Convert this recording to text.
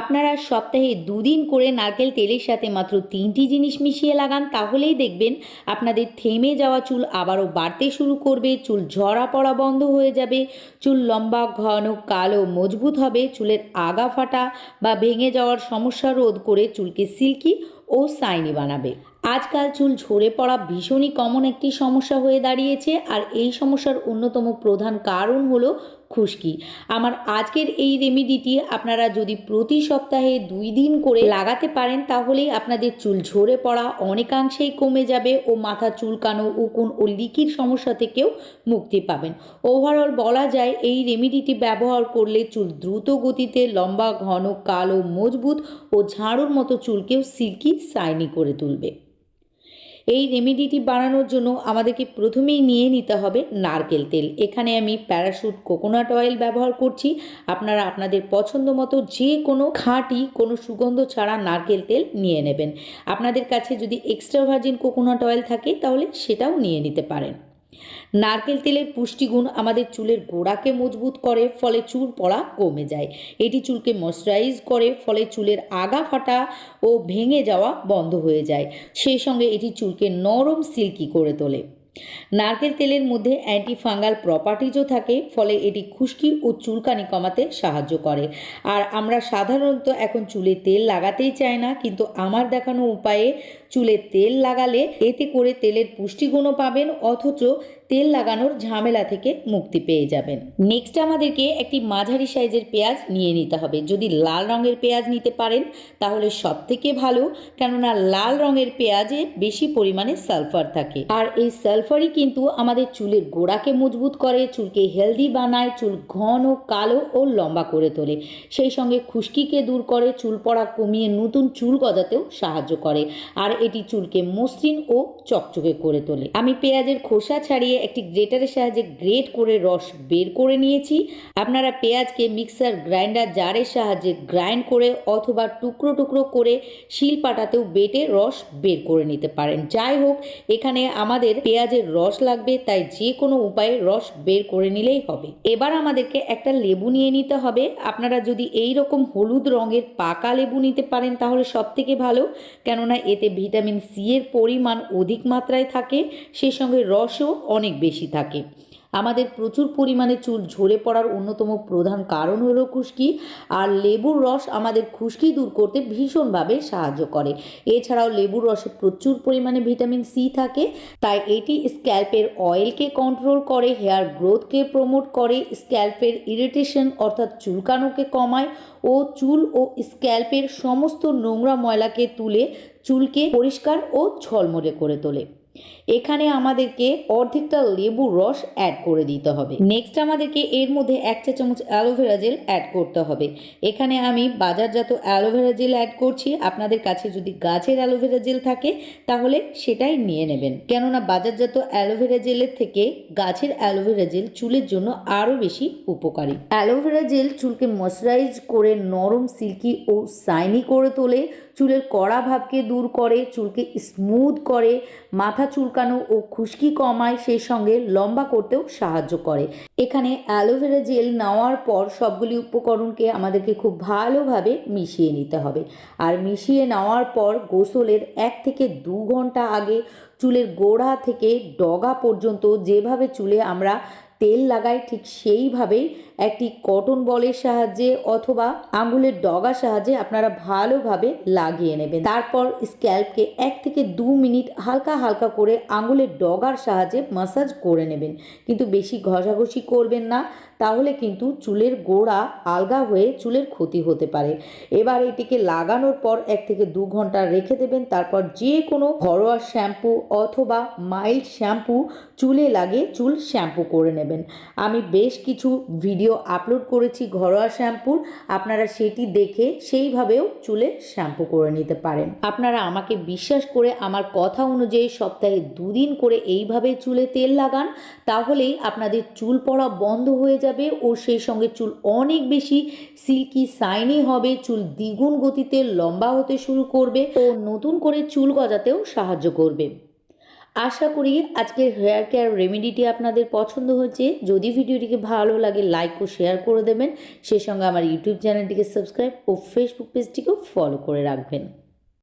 আপনারা সপ্তাহে দুদিন করে নারকেল তেলের সাথে মাত্র তিনটি জিনিস মিশিয়ে লাগান, তাহলেই দেখবেন আপনাদের থেমে যাওয়া চুল আবারও বাড়তে শুরু করবে, চুল ঝরা পড়া বন্ধ হয়ে যাবে, চুল লম্বা, ঘন, কালো, মজবুত হবে, চুলের আগা ফাটা বা ভেঙে যাওয়ার সমস্যা রোধ করে চুলকে সিল্কি ও সাইনি বানাবে। আজকাল চুল ঝরে পড়া ভীষণই কমন একটি সমস্যা হয়ে দাঁড়িয়েছে, আর এই সমস্যার অন্যতম প্রধান কারণ হলো খুশকি। আমার আজকের এই রেমেডিটি আপনারা যদি প্রতি সপ্তাহে দুই দিন করে লাগাতে পারেন, তাহলেই আপনাদের চুল ঝরে পড়া অনেকাংশেই কমে যাবে ও মাথা চুলকানো, উকুন ও লিকির সমস্যা থেকেও মুক্তি পাবেন। ওভারঅল বলা যায়, এই রেমেডিটি ব্যবহার করলে চুল দ্রুত গতিতে লম্বা, ঘন, কালো, মজবুত ও ঝাড়ুর মতো চুলকেও সিল্কি সাইনি করে তুলবে। এই রেমেডিটি বানানোর জন্য আমাদেরকে প্রথমেই নিয়ে নিতে হবে নারকেল তেল। এখানে আমি প্যারাশুট কোকোনাট অয়েল ব্যবহার করছি। আপনারা আপনাদের পছন্দ মতো যে কোনো খাঁটি, কোনো সুগন্ধ ছাড়া নারকেল তেল নিয়ে নেবেন। আপনাদের কাছে যদি এক্সট্রা ভার্জিন কোকোনাট অয়েল থাকে, তাহলে সেটাও নিয়ে নিতে পারেন। নারকেল তেলের পুষ্টিগুণ আমাদের চুলের গোড়াকে মজবুত করে, ফলে চুল পড়া কমে যায়। এটি চুলকে ময়শ্চারাইজ করে, ফলে চুলের আগা ফাটা ও ভেঙে যাওয়া বন্ধ হয়ে যায়। সেই সঙ্গে এটি চুলকে নরম সিল্কি করে তোলে। নারকেল তেলের মধ্যে অ্যান্টি ফাঙ্গাল প্রপার্টিজও থাকে, ফলে এটি খুশকি ও চুলকানি কমাতে সাহায্য করে। আর আমরা সাধারণত এখন চুলে তেল লাগাতেই চাই না, কিন্তু আমার দেখানো উপায়ে চুলে তেল লাগালে এতে করে তেলের পুষ্টিগুণও পাবেন, অথচ তেল লাগানোর ঝামেলা থেকে মুক্তি পেয়ে যাবেন। নেক্সট আমাদেরকে একটি মাঝারি সাইজের পেঁয়াজ নিয়ে নিতে হবে। যদি লাল রঙের পেঁয়াজ নিতে পারেন, তাহলে সব থেকে ভালো, কেননা লাল রঙের পেঁয়াজে বেশি পরিমাণে সালফার থাকে। আর এই সালফারই কিন্তু আমাদের চুলের গোড়াকে মজবুত করে, চুলকে হেলদি বানায়, চুল ঘন, কালো ও লম্বা করে তোলে। সেই সঙ্গে খুশকিকে দূর করে, চুল পড়া কমিয়ে নতুন চুল গজাতেও সাহায্য করে। আর এটি চুলকে মসৃণ ও চকচকে করে তোলে। আমি পেঁয়াজের খোসা ছাড়িয়ে একটি গ্রেটারের সাহায্যে গ্রেট করে রস বের করে নিয়েছি। আপনারা পেঁয়াজকে মিক্সার গ্রাইন্ডার জারের সাহায্যে গ্রাইন্ড করে অথবা টুকরো টুকরো করে শিল পাটাতেও বেটে রস বের করে নিতে পারেন। যাই হোক, এখানে আমাদের পেঁয়াজের রস লাগবে, তাই যে কোনো উপায়ে রস বের করে নিলেই হবে। এবার আমাদেরকে একটা লেবু নিয়ে নিতে হবে। আপনারা যদি এই রকম হলুদ রঙের পাকা লেবু নিতে পারেন, তাহলে সব থেকে ভালো, কেননা এতে ভিটামিন সি এর পরিমাণ অধিক মাত্রায় থাকে সেই সঙ্গে রসও অনেক বেশি থাকে। আমাদের প্রচুর পরিমাণে চুল ঝরে পড়ার অন্যতম প্রধান কারণ হলো খুশকি, আর লেবুর রস আমাদের খুশকি দূর করতে ভীষণভাবে সাহায্য করে। এছাড়াও লেবুর রসে প্রচুর পরিমাণে ভিটামিন সি থাকে, তাই এটি স্ক্যাল্পের অয়েলকে কন্ট্রোল করে, হেয়ার গ্রোথকে প্রমোট করে, স্ক্যাল্পের ইরিটেশন অর্থাৎ চুলকানোকে কমায় ও চুল ও স্ক্যাল্পের সমস্ত নোংরা ময়লাকে তুলে চুলকে পরিষ্কার ও ঝলমলে করে তোলে। এখানে আমাদেরকে অর্ধেকটা লেবুর রস অ্যাড করে দিতে হবে। নেক্সট আমাদেরকে এর মধ্যে এক চা চামচ অ্যালোভেরা জেল অ্যাড করতে হবে। এখানে আমি বাজারজাত অ্যালোভেরা জেল অ্যাড করছি। আপনাদের কাছে যদি গাছের অ্যালোভেরা জেল থাকে, তাহলে সেটাই নিয়ে নেবেন। কেননা বাজারজাত অ্যালোভেরা জেলের থেকে গাছের অ্যালোভেরা জেল চুলের জন্য আরও বেশি উপকারী। অ্যালোভেরা জেল চুলকে ময়শ্চারাইজ করে নরম সিল্কি ও সাইনি করে তোলে। চুলের কড়া ভাবকে দূর করে, চুলকে স্মুথ করে। মাথা চুলকানো ও খুশকি কমায় সেই সঙ্গে লম্বা করতেও সাহায্য করে। এখানে অ্যালোভেরা জেল নেওয়ার পর সবগুলি উপকরণকে আমাদেরকে খুব ভালোভাবে মিশিয়ে নিতে হবে। আর মিশিয়ে নেওয়ার পর গোসলের এক থেকে দু ঘণ্টা আগে চুলের গোড়া থেকে ডগা পর্যন্ত যেভাবে চুলে আমরা তেল লাগাই ঠিক সেইভাবেই একটি কটন বলের সাহায্যে অথবা আঙুলের ডগার সাহায্যে আপনারা ভালোভাবে লাগিয়ে নেবেন। তারপর স্ক্যাল্পকে এক থেকে দু মিনিট হালকা হালকা করে আঙুলের ডগার সাহায্যে মাসাজ করে নেবেন। কিন্তু বেশি ঘষাঘষি করবেন না, তাহলে কিন্তু চুলের গোড়া আলগা হয়ে চুলের ক্ষতি হতে পারে। এবার এটিকে লাগানোর পর এক থেকে দু ঘণ্টা রেখে দেবেন। তারপর যে কোনো ঘরোয়া শ্যাম্পু অথবা মাইল্ড শ্যাম্পু চুলে লাগিয়ে চুল শ্যাম্পু করে নেবেন। আমি বেশ কিছু ভিডিও আপলোড করেছি ঘরোয়া শ্যাম্পুর আপনারা সেটি দেখে সেইভাবেও চুলে শ্যাম্পু করে নিতে পারেন। আপনারা আমাকে বিশ্বাস করে আমার কথা অনুযায়ী সপ্তাহে দুদিন করে এইভাবে চুলে তেল লাগান, তাহলেই আপনাদের চুল পড়া বন্ধ হয়ে যাবে ও সেই সঙ্গে চুল অনেক বেশি সিল্কি সাইনি হবে, চুল দ্বিগুণ গতিতে লম্বা হতে শুরু করবে ও নতুন করে চুল গজাতেও সাহায্য করবে। আশা করি আজকের হেয়ার কেয়ার রেমেডিটি আপনাদের পছন্দ হয়েছে। যদি ভিডিওটিকে ভালো লাগে লাইক ও শেয়ার করে দেবেন। সেই সঙ্গে আমার ইউটিউব চ্যানেলটিকে সাবস্ক্রাইব ও ফেসবুক পেজটিকেও ফলো করে রাখবেন।